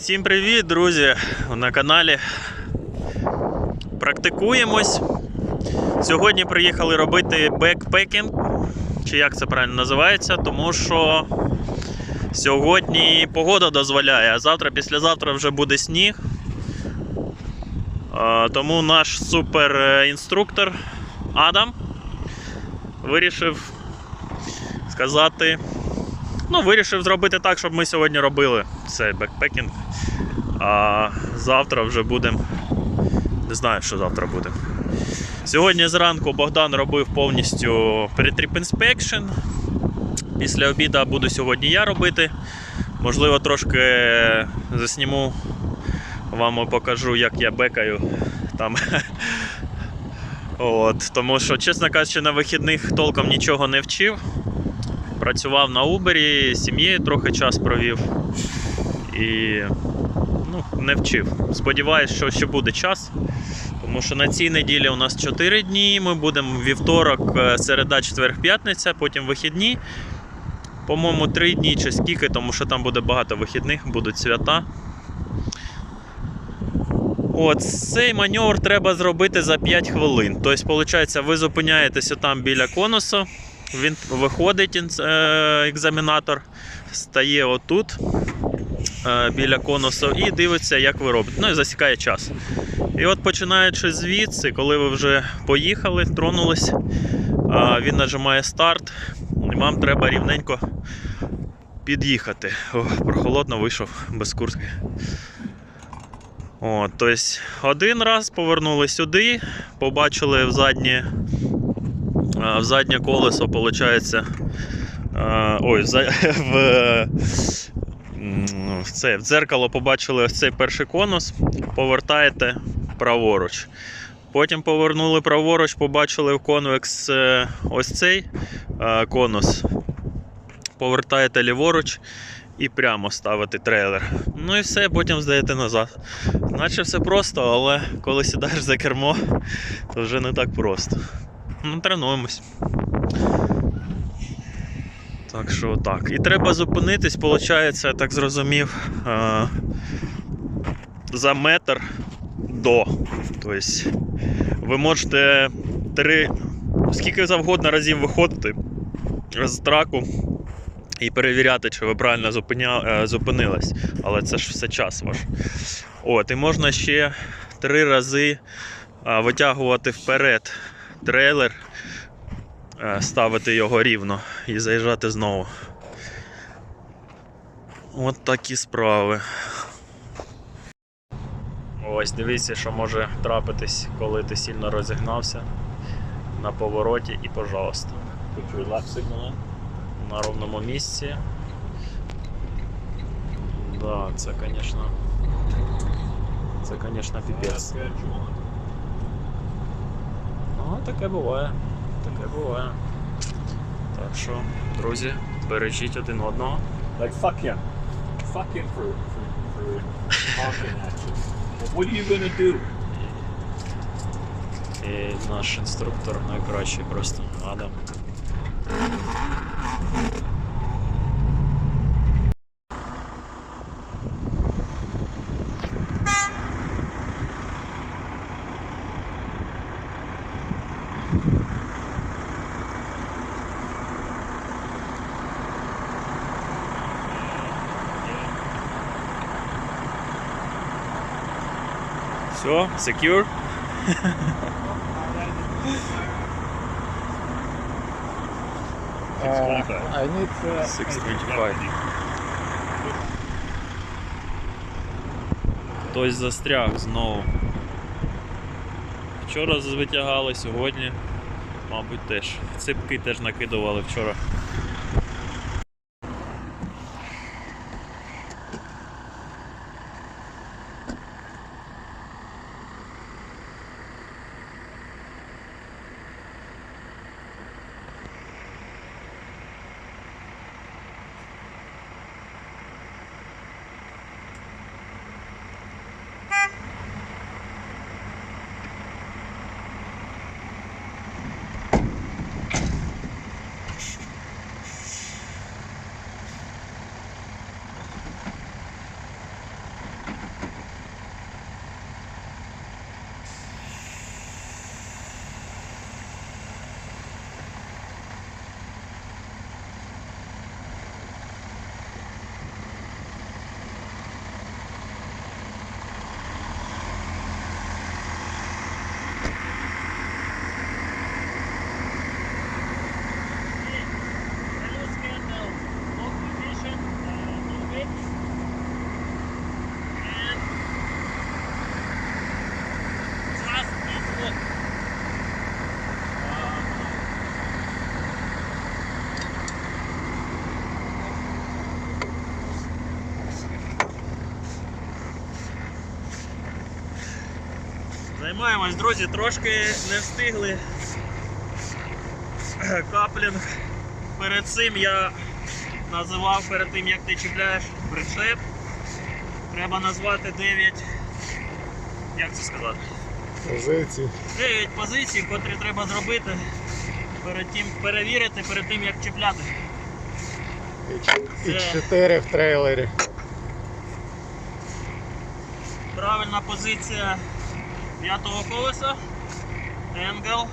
Всім привіт, друзі! На каналі Практикуємось. Сьогодні приїхали робити бекпекінг, чи як це правильно називається, тому що сьогодні погода дозволяє, а завтра, післязавтра вже буде сніг. Тому наш суперінструктор Адам вирішив сказати. Ну, вирішив зробити так, щоб ми сьогодні робили цей бекпекінг. А завтра вже будемо. Не знаю, що завтра буде. Сьогодні зранку Богдан робив повністю pre-trip inspection. Після обіду буду сьогодні я робити. Можливо, трошки засніму вам і покажу, як я бекаю там. От, тому що, чесно кажучи, на вихідних толком нічого не вчив. Працював на Uber, сім'єю трохи час провів і ну, не вчив. Сподіваюсь, що ще буде час. Тому що на цій неділі у нас 4 дні. Ми будемо вівторок, е, середа, четвер, п'ятниця, потім вихідні. По-моєму, 3 дні чи скільки, тому що там буде багато вихідних, будуть свята. От, цей маневр треба зробити за 5 хвилин. Тобто, виходить, ви зупиняєтеся там біля конусу, він виходить, е, екзаменатор, стає отут е, біля конусу і дивиться, як ви робите. Ну і засікає час. І от починаючи звідси, коли ви вже поїхали, тронулись, е, він нажимає старт, і вам треба рівненько під'їхати. Прохолодно вийшов без куртки. От, тобто один раз повернули сюди, побачили в заднє, а, в заднє колесо, виходить, ой, в, в, це, в дзеркало побачили ось цей перший конус, повертаєте праворуч. Потім повернули праворуч, побачили в конвекс е, ось цей конус. Повертаєте ліворуч і прямо ставити трейлер. Ну і все, потім здаєте назад. Наче все просто, але коли сідаєш за кермо, то вже не так просто. Ну, тренуємось. Так що так. І треба зупинитись, виходить, я так зрозумів, е- за метр до. Тобто ви можете три, скільки завгодно разів виходити з траку і перевіряти, чи ви правильно е, зупинились. Але це ж все час ваш. От, і можна ще три рази а, витягувати вперед трейлер, е, ставити його рівно і заїжджати знову. От такі справи. Ось дивіться, що може трапитись, коли ти сильно розігнався на повороті і пожалуйста. Lap на ровному місці. Да, це, звісно. Це, звісно, піпець. Ну, таке буває. Таке буває. Так що, друзі, бережіть один одного. Like fuck him. Fuck him for for, for honking at you. What are you gonna do? І наш інструктор найкращий просто Адам. Все, secure. I need. Uh, 625. Хтось застряг знову. Вчора витягали, сьогодні, мабуть, теж. Ципки теж накидували вчора. Займаємось, друзі, трошки не встигли. Каплінг. Перед цим я називав перед тим, як ти чіпляєш прицеп. Треба назвати 9. Як це сказати? Позиції. 9 позицій, котрі треба зробити перед тим, перевірити перед тим, як чіпляти. І, і 4 в трейлері. Правильна позиція п'ятого колеса. Енгел.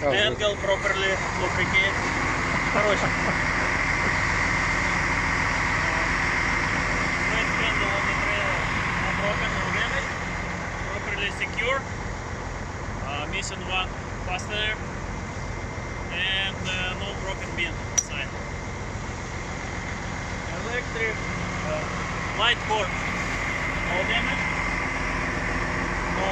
Angle properly lubricate. Light cord. No damage. No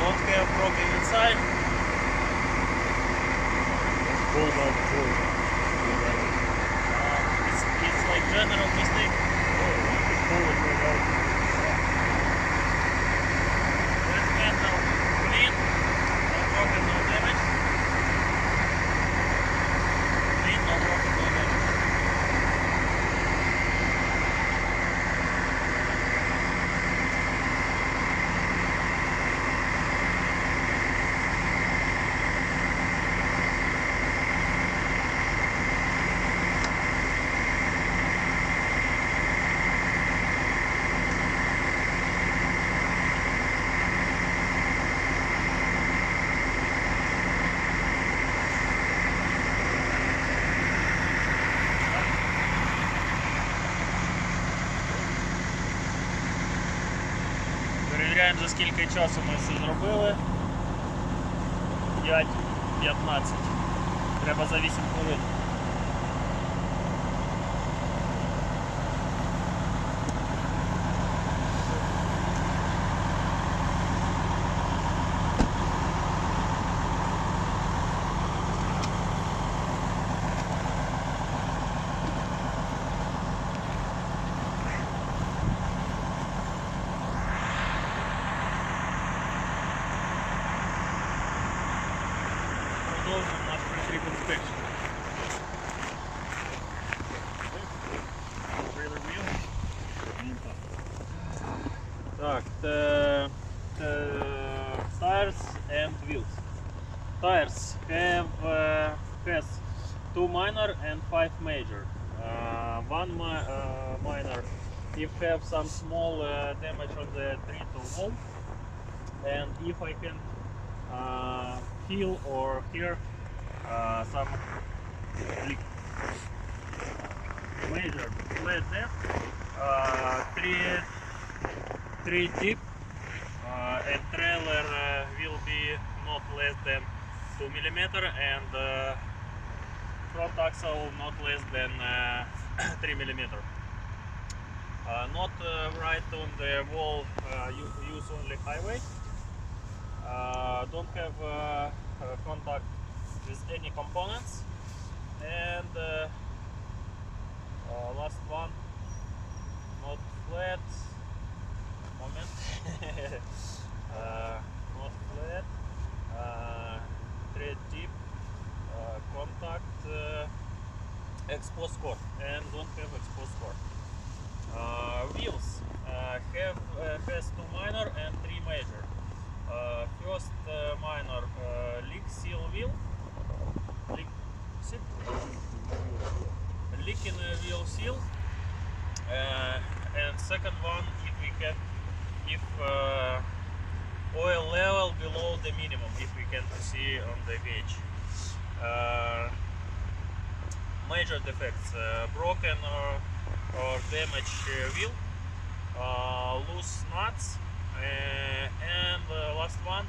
don't have broken inside. Pull out, pull. Uh, it's, it's like general mistake. Red Перевіряємо за скільки часу ми це зробили. 5.15. Треба за 8 хвилин. Have some small uh, damage on the to wall, and if I can uh, feel or hear uh, some leak. Major flat depth, uh, three three deep, uh, and trailer uh, will be not less than two millimeter, and uh, front axle not less than uh, three millimeter. Uh, not uh, right on the wall, uh, use only highway. Don't have contact with any components. And last one, not flat. Moment. not flat. Uh, thread deep. Uh, contact. Exposed core and don't have exposed core. Wheels uh, have uh, has two minor and three major. Uh, first minor leak seal wheel. Leak, in a wheel seal. And second one, if we can, if oil level below the minimum, if we can see on the gauge. Uh, major defects: uh, broken or, or damage uh, wheel, uh, loose nuts, uh, and uh, last one,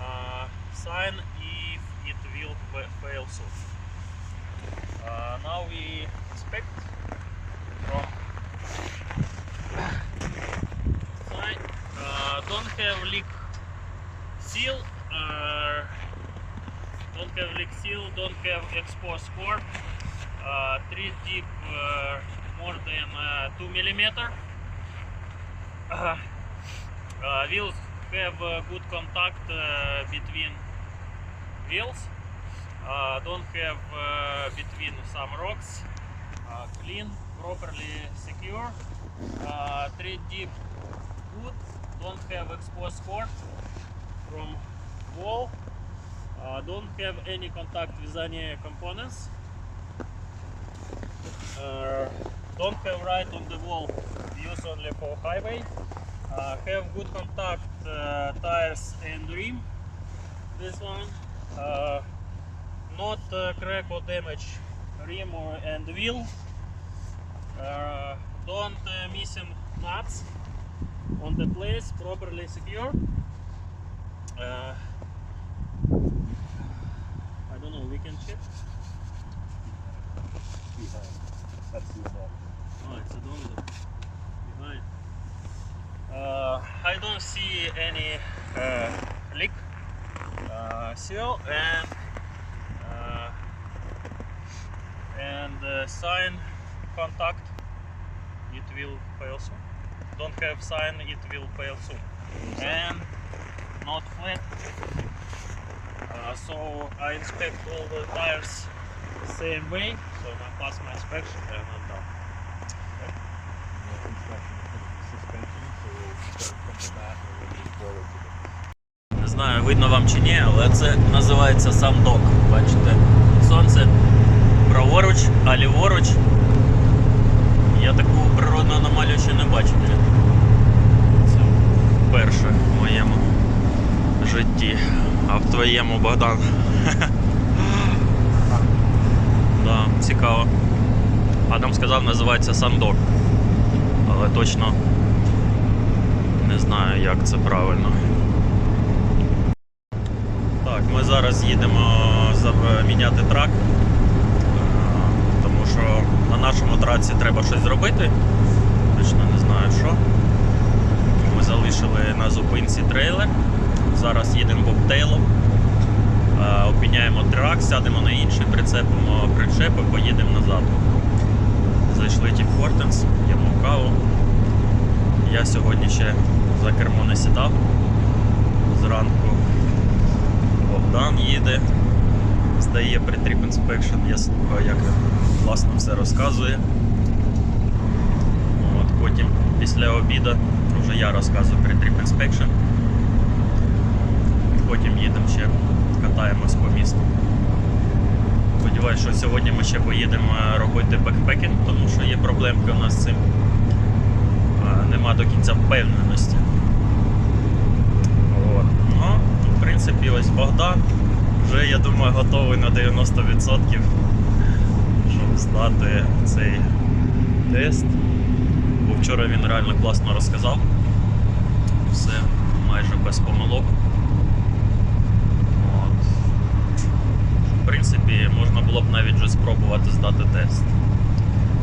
uh, sign if it will fa- fail soon. Uh, now we inspect from. Uh, don't have leak seal. Uh, don't have leak seal. Don't have exposed core. Uh, three deep uh, more uh, 2 millimeter. Uh, uh, wheels have uh, good contact uh, between wheels. Uh, don't have uh, between some rocks. Uh, clean, properly secure. Uh, tread deep good. Don't have exposed cord from wall. Uh, don't have any contact with any components. Uh, don't have right on the wall. Use only for highway. Uh, have good contact uh, tires and rim. This one. Uh, not uh, crack or damage rim or and wheel. Uh, don't uh, missing nuts on the place. Properly secure. Uh, I don't know. We can check. Behind. That's the. Uh, I don't see any uh, leak uh, seal and uh, and uh, sign contact. It will fail soon. Don't have sign. It will fail soon. And not flat. Uh, so I inspect all the tires same way. So I pass my Inspection Не знаю, видно вам чи ні, але це називається сандок. Бачите, сонце праворуч, а ліворуч. Я таку природну аномалію ще не бачив. Це вперше в моєму житті. А в твоєму Богдан. Да, цікаво. Адам сказав, називається сандок. Але точно не знаю, як це правильно. Так, ми зараз їдемо міняти трак, е, тому що на нашому траці треба щось зробити. Точно не знаю що. Ми залишили на зупинці трейлер. Зараз їдемо бобтейлом. Е, Опіняємо трак, сядемо на інший, прицепимо причеп і поїдемо назад. Зайшли Тім Хортенс, п'ємо каву. Я сьогодні ще за кермо не сідав зранку. Богдан їде, здає при Trip Inspection, я слухаю, як він все розказує. От, потім після обіду вже я розказую при Trip Inspection. Потім їдемо ще, катаємось по місту. Сподіваюсь, що сьогодні ми ще поїдемо е, робити бекпекінг, тому що є проблемки у нас з цим. Нема до кінця впевненості. От. Ну, в принципі, ось Богдан вже, я думаю, готовий на 90%, щоб здати цей тест. Бо вчора він реально класно розказав. Все майже без помилок. От. В принципі, можна було б навіть вже спробувати здати тест.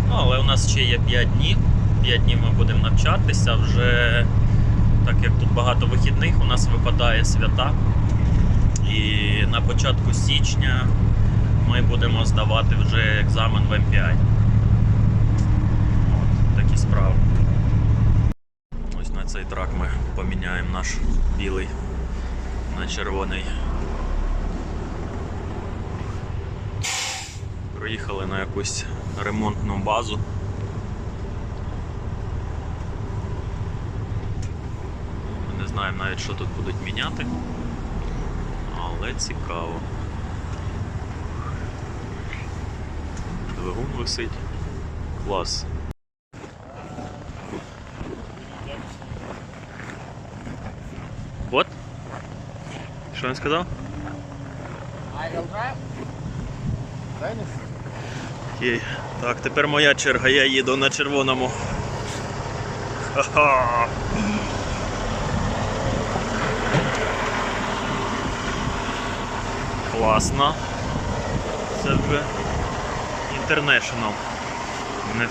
Ну, але у нас ще є 5 днів. 5 днів ми будемо навчатися вже так як тут багато вихідних, у нас випадає свята. І на початку січня ми будемо здавати вже екзамен в MPI. От, такі справи. Ось на цей трак ми поміняємо наш білий на червоний. Приїхали на якусь ремонтну базу. Ми не знаємо навіть, що тут будуть міняти. Але цікаво. Двигун висить. Клас. От? Що він сказав? Окей. Так, тепер моя черга, я їду на червоному. Ха-ха. Класно. Це вже International, не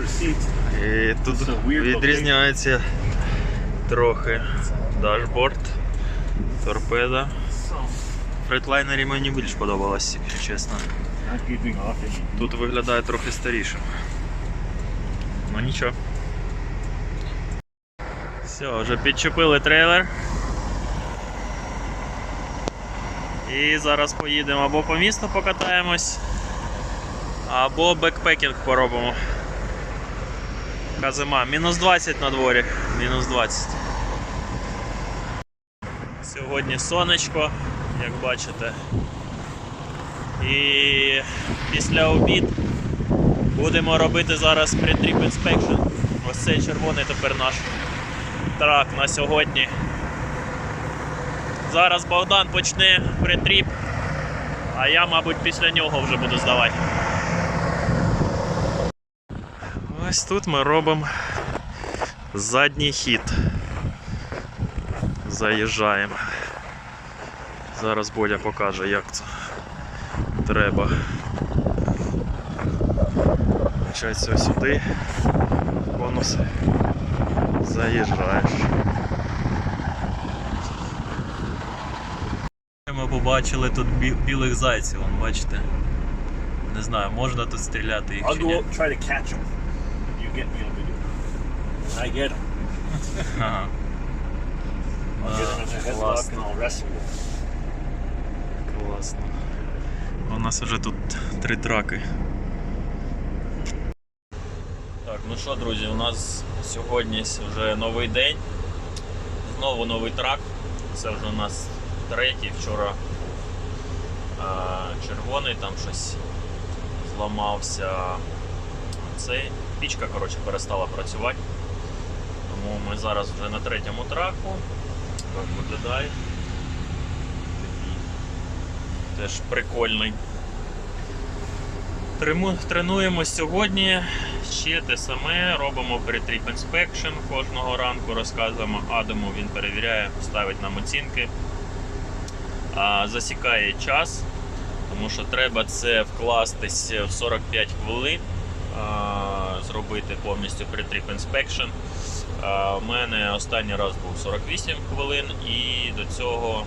seats. І тут відрізняється трохи дашборд, торпеда. Freightliner мені більш подобалось, якщо чесно. Тут виглядає трохи старішим. Ну нічого. Все, вже підчепили трейлер. І зараз поїдемо або по місту покатаємось, або бекпекінг поробимо. Яка зима. Мінус 20 на дворі. Мінус 20. Сьогодні сонечко, як бачите. І після обід будемо робити зараз pre-trip. Ось цей червоний тепер наш трак на сьогодні. Зараз Богдан почне pre-trip, а я, мабуть, після нього вже буду здавати. Ось тут ми робимо задній хід. Заїжджаємо. Зараз Бодя покаже, як це треба. Получається сюди. Бонус. Заїжджаєш. Ми побачили тут бі- білих зайців, вон, бачите. Не знаю, можна тут стріляти їх I'll чи go ні. try to catch him. You get me on video. I get Ага. Класно. Класно. У нас вже тут три траки. Так, ну що, друзі, у нас сьогодні вже новий день. Знову новий трак. Це вже у нас третій. Вчора червоний, там щось зламався. Цей пічка коротше, перестала працювати. Тому ми зараз вже на третьому траку. Так виглядає. Теж прикольний. Тренуємось сьогодні. Ще те саме, робимо перетріп інспекшн кожного ранку, розказуємо Адаму, він перевіряє, ставить нам оцінки. Засікає час, тому що треба це вкластись в 45 хвилин, зробити повністю перетріп інспекшн. У мене останній раз був 48 хвилин і до цього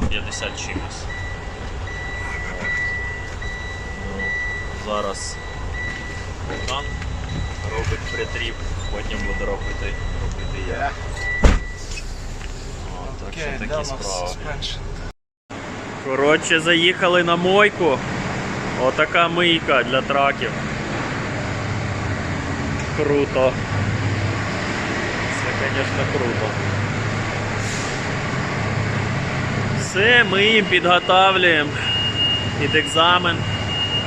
а, 50 чимось. Ну, зараз Богдан робить притріп, потім буду робити, робити я. О, так що такі справи. Коротше, заїхали на мойку. Отака мийка для траків. Круто. Це, звісно, круто. Все, ми їм підготавлюємо під екзамен,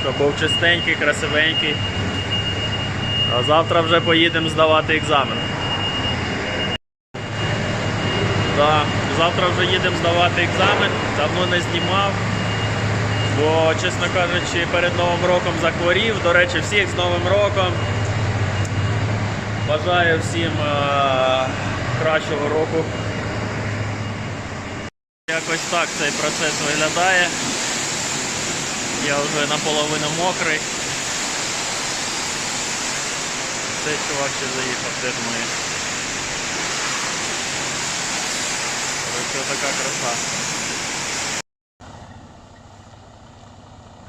щоб був чистенький, красивенький. А завтра вже поїдемо здавати екзамен. Да, завтра вже їдемо здавати екзамен, давно не знімав. Бо, чесно кажучи, перед Новим роком захворів. До речі, всіх з Новим роком. Бажаю всім е- кращого року. Якось так цей процес виглядає. Я вже наполовину мокрий. Цей чувак ще заїхав, теж ми. Короче, така краса.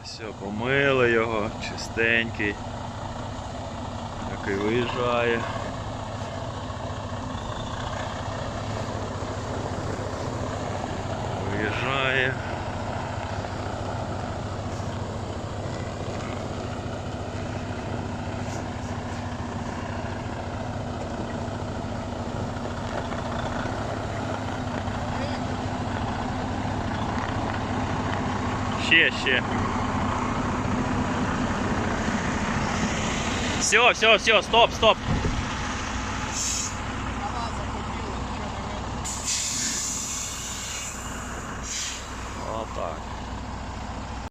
Все, помили його, чистенький. Який виїжджає. Виїжджає. Ще, ще. Все, все, все, стоп, стоп.